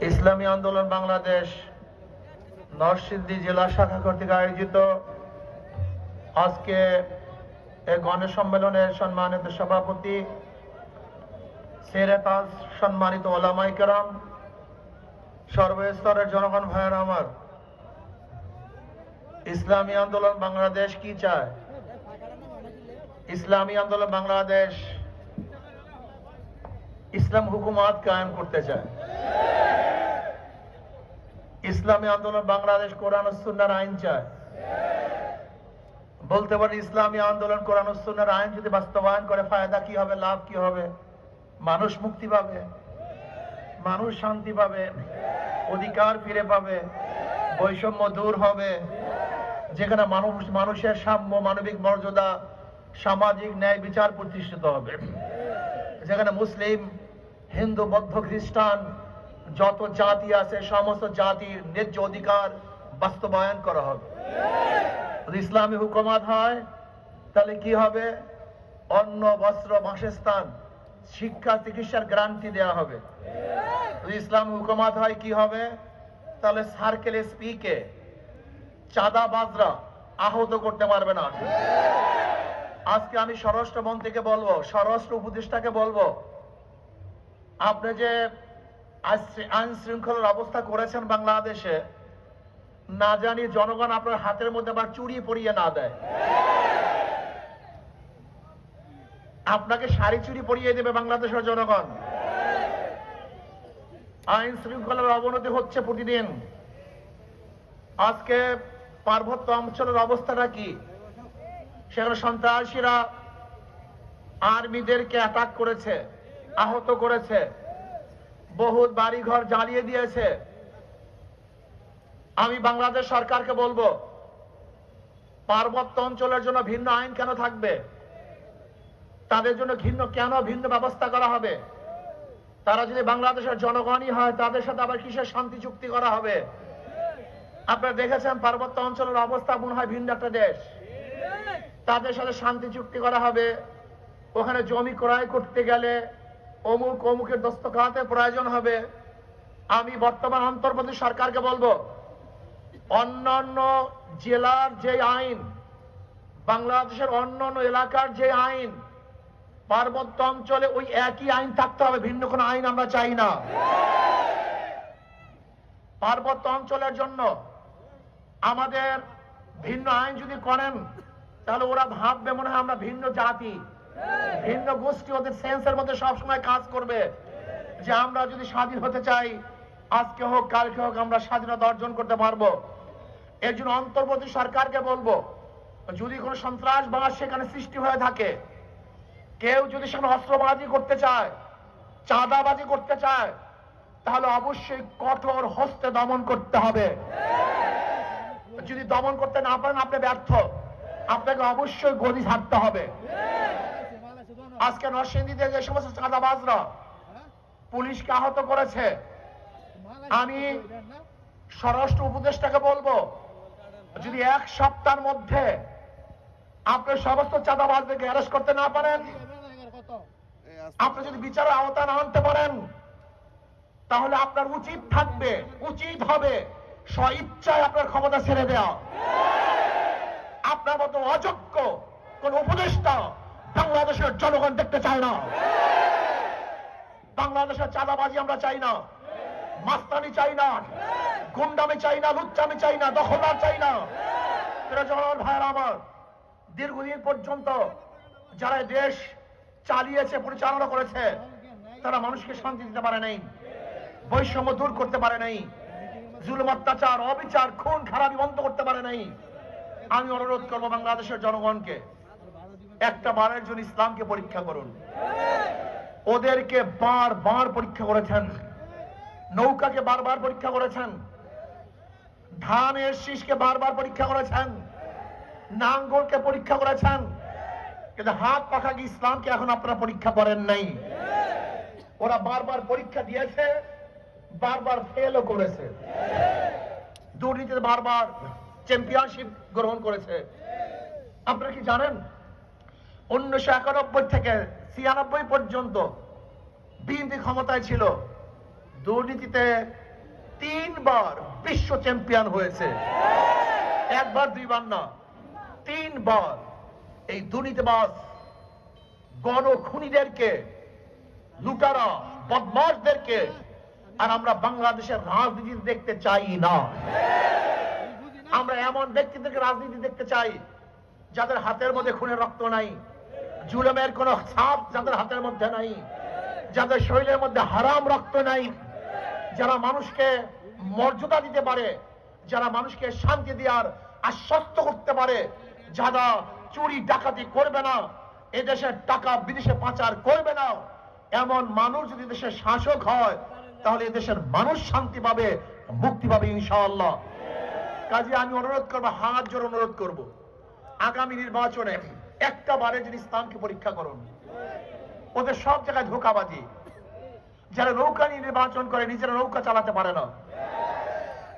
ইসলামী আন্দোলন বাংলাদেশ নরসিদ্ধি জেলা শাখা কর্তৃক আয়োজিত আজকে এ গণসম্মেলনের সম্মানিত সভাপতি সেরে সেরেতাজ সম্মানিত ওলামাইকার সর্বস্তরের জনগণ ভাইয়ের আমার। ইসলামী আন্দোলন বাংলাদেশ কি চায়? ইসলামী আন্দোলন বাংলাদেশ ইসলাম হুকুমাত কায়েম করতে চায়। ইসলামী আন্দোলন বাংলাদেশ কোরআন ও সুন্নাহর আইন চায়। বলতে পারি ইসলামী আন্দোলন কোরআন ও সুন্নাহর আইন যদি বাস্তবায়ন করে, ফায়দা কি হবে, লাভ কি হবে? মানুষ মুক্তি পাবে? মানুষ শান্তি পাবে? অধিকার ফিরে পাবে? বৈষম্য দূর হবে? যেখানে মানুষ, মানুষের সাম্য, মানবিক মর্যাদা, সামাজিক ন্যায় বিচার প্রতিষ্ঠিত হবে। যেখানে মুসলিম, হিন্দু, বৌদ্ধ, খ্রিস্টান, যত জাতি আছে, সমস্ত জাতির ন্যায্য অধিকার বাস্তবায়ন করা হবে। ইসলামী হুকুমাত হয়, তাহলে কি হবে? অন্ন, বস্ত্র, বাসস্থান, শিক্ষা, চিকিৎসার গ্যারান্টি দেওয়া হবে। ইসলাম হুকুমাত হয়, কি হবে? তাহলে সার্কেল এসপি কে? চাঁদা বাজরা আহত করতে পারবে না। আজকে আমি স্বরাষ্ট্র মন্ত্রীকে বলব, স্বরাষ্ট্র উপদেষ্টাকে বলব, আপনি যে আইন শৃঙ্খলার অবস্থা করেছেন বাংলাদেশে, না জানি জনগণ আপনার হাতের মধ্যে আবার চুরি পরিয়ে না দেয়। আপনাকে শাড়ি চুরি পরিয়ে দেবে বাংলাদেশের জনগণ। আইন শৃঙ্খলার অবনতি হচ্ছে প্রতিদিন। আজকে পার্বত্য অঞ্চলের অবস্থাটা কি? সেখানে সন্ত্রাসীরা আর্মিদেরকে অ্যাটাক করেছে, আহত করেছে, বহুত বাড়িঘর জ্বালিয়ে দিয়েছে। আমি বাংলাদেশ সরকারকে বলব, পার্বত্য অঞ্চলের জন্য ভিন্ন আইন কেন থাকবে? তাদের জন্য ভিন্ন কেন ভিন্ন ব্যবস্থা করা হবে? তারা যদি বাংলাদেশের জনগণই হয়, তাদের সাথে আবার কিসের শান্তি চুক্তি করা হবে? আপনারা দেখেছেন পার্বত্য অঞ্চলের অবস্থা মনে হয় ভিন্ন একটা দেশ। তাদের সাথে শান্তি চুক্তি করা হবে। ওখানে জমি ক্রয় করতে গেলে অমুক অমুকের দস্তখাতে প্রয়োজন হবে। আমি বর্তমান অন্তর্বর্তী সরকারকে বলব, অন্যান্য জেলার যে আইন, বাংলাদেশের অন্যান্য এলাকার যে আইন, পার্বত্য অঞ্চলে ওই একই আইন থাকতে হবে, ভিন্ন কোনো আইন আমরা চাই না। পার্বত্য অঞ্চলের জন্য আমাদের ভিন্ন আইন যদি করেন, তাহলে ওরা ভাববে মনে হয় আমরা ভিন্ন জাতি। ভিন্ন গোষ্ঠী ওদের সেন্সের মধ্যে সবসময় কাজ করবে। যে আমরা যদি স্বাধীন হতে চাই, আজকে হোক, কালকে হোক, আমরা স্বাধীনতা অর্জন করতে পারব। এর জন্য অন্তর্বর্তী সরকারকে বলব, যদি কোনো সন্ত্রাসবাদ সেখানে সৃষ্টি হয়ে থাকে, কেউ যদি সেখানে অস্ত্রবাজি করতে চায়, চাঁদাবাজি করতে চায়, তাহলে অবশ্যই কঠোর হস্তে দমন করতে হবে। যদি দমন করতে না পারেন, আপনি ব্যর্থ। আপনাকে অবশ্যই গদি ছাড়তে হবে। আজকে নরসিংদীতে যে সমস্ত চাঁদাবাজরা পুলিশকে আহত করেছে, আমি স্বরাষ্ট্র উপদেষ্টাকে বলব, যদি এক সপ্তাহের মধ্যে আপনি সমস্ত চাঁদাবাজদেরকে অ্যারেস্ট করতে না পারেন, আপনি যদি বিচারের আওতায় না আনতে পারেন, তাহলে আপনার উচিত থাকবে, উচিত হবে স্ব ইচ্ছায় আপনার ক্ষমতা ছেড়ে দেওয়া। আপনার মতো অযোগ্য কোন উপদেষ্টা বাংলাদেশের জনগণ দেখতে চায় না। বাংলাদেশের চাঁদাবাজি আমরা চাই না। মাস্তানি চাই না। গুন্ডামি চাই না, লুচ্চামি চাই না, দখলদার চাই না। জনগণ ভাইয়েরা আমার, দীর্ঘদিন পর্যন্ত যারা দেশ চালিয়েছে, পরিচালনা করেছে, তারা মানুষকে শান্তি দিতে পারে নাই। বৈষম্য দূর করতে পারে নাই। জুলুম, অত্যাচার, অবিচার, খুন, খারাপি বন্ধ করতে পারে নাই। আমি অনুরোধ করব বাংলাদেশের জনগণকে, একটা বারের জন্য ইসলামকে পরীক্ষা করুন। ওদেরকে বার বার পরীক্ষা করেছেন। নৌকাকে বারবার পরীক্ষা করেছেন। ধানের শীষকে বারবার পরীক্ষা করেছেন। নাঙ্গলকে পরীক্ষা করেছেন। কিন্তু হাত পাখা কি ইসলামকে এখন আপনারা পরীক্ষা করেন নাই? ওরা বারবার পরীক্ষা দিয়েছে। বারবার ফেলও করেছে। দুর্নীতিতে বারবার চ্যাম্পিয়নশিপ গ্রহণ করেছে। আপনারা কি জানেন? উনিশশো একানব্বই থেকে ছিয়ানব্বই পর্যন্ত বিএনপি ক্ষমতায় ছিল। দুর্নীতিতে তিনবার বিশ্ব চ্যাম্পিয়ন হয়েছে। একবার, দুইবার না, তিনবার এই দুর্নীতিবাজ গণ খুনিদেরকে লুটারা বদমাসদেরকে আর আমরা বাংলাদেশের রাজনীতি দেখতে চাই না। আমরা এমন ব্যক্তিদেরকে রাজনীতি দেখতে চাই, যাদের হাতের মধ্যে খুনের রক্ত নাই, জুলুমের কোন ছাপ যাদের হাতের মধ্যে নাই, যাদের শরীরের মধ্যে হারাম রক্ত নাই, যারা মানুষকে মর্যাদা দিতে পারে, যারা মানুষকে শান্তি দেওয়ার আশ্বস্ত করতে পারে, যারা চুরি, ডাকাতি করবে না, এদেশের টাকা বিদেশে পাচার করবে না, এমন মানুষ যদি দেশের শাসক হয় তাহলে এদেশের মানুষ শান্তি পাবে, মুক্তি পাবে ইনশাআল্লাহ। কাজে আমি অনুরোধ করব, হাত জোর অনুরোধ করব। আগামী নির্বাচনে একটা বারে যদি ইসলামকে পরীক্ষা করুন, ওদের সব জায়গায় ধোকাবাজি। যারা নৌকা নিয়ে নির্বাচন করে, নিজেরা নৌকা চালাতে পারে না।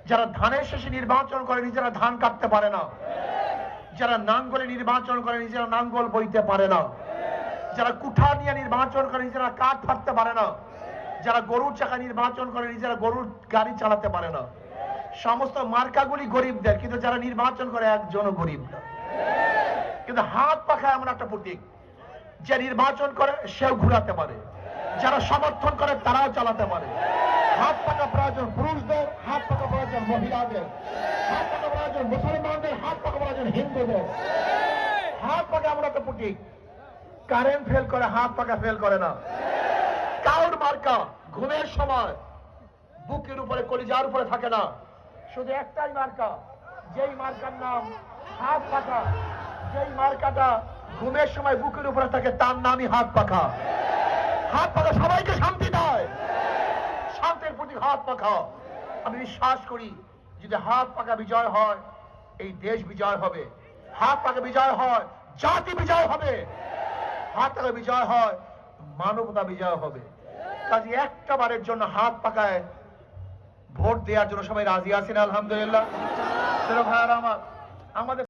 যারা ধানের শেষে নির্বাচন করে, নিজেরা ধান কাটতে পারে না। যারা নাঙ্গলে নির্বাচন করে, নিজেরা নাঙ্গল বইতে পারে না। যারা কুঠা নিয়ে নির্বাচন করে, নিজেরা কাঠ ফাটতে পারে না। যারা গরুর চাকা নির্বাচন করে নিজেরা গরুর গাড়ি চালাতে পারে না। সমস্ত মার্কাগুলি গরিবদের, কিন্তু যারা নির্বাচন করে একজনও গরিব না। কিন্তু হাত পাখা এমন একটা প্রতীক, যে নির্বাচন করে সেও ঘুরাতে পারে। যারা সমর্থন করে তারাও চালাতে পারে। হাত পাকা প্রয়োজন পুরুষদের, হাত পাকা প্রয়োজন মহিলাদের। হাত পাকা প্রয়োজন মুসলমানদের, হাত পাকা প্রয়োজন হিন্দুদের। হাত পাকা এমন একটা প্রতীক, কারেন্ট ফেল করে, হাত পাকা ফেল করে না। কাউর মার্কা ঘুমের সময়। বুকের উপরে কলিজার উপরে থাকে না। শুধু একটাই মার্কা, যেই মার্কার নাম হাত পাকা যেই মার্কাটা ঘুমের সময় বুকের উপরে থাকে, তার নামই হাত পাখা। হাত পাখা সবাইকে শান্তি দেয়। শান্তির প্রতি হাত পাখা। আমি বিশ্বাস করি, যদি হাত পাকা বিজয় হয়, এই দেশ বিজয় হবে। হাত পাকা বিজয় হয়, জাতি বিজয় হবে। হাত পাকা বিজয় হয়, মানবতা বিজয় হবে। কাজে একটা বারের জন্য হাত পাকায় ভোট দেওয়ার জন্য সবাই রাজি আছেন, আলহামদুলিল্লাহ। ভাইয়ার আমার, আমাদের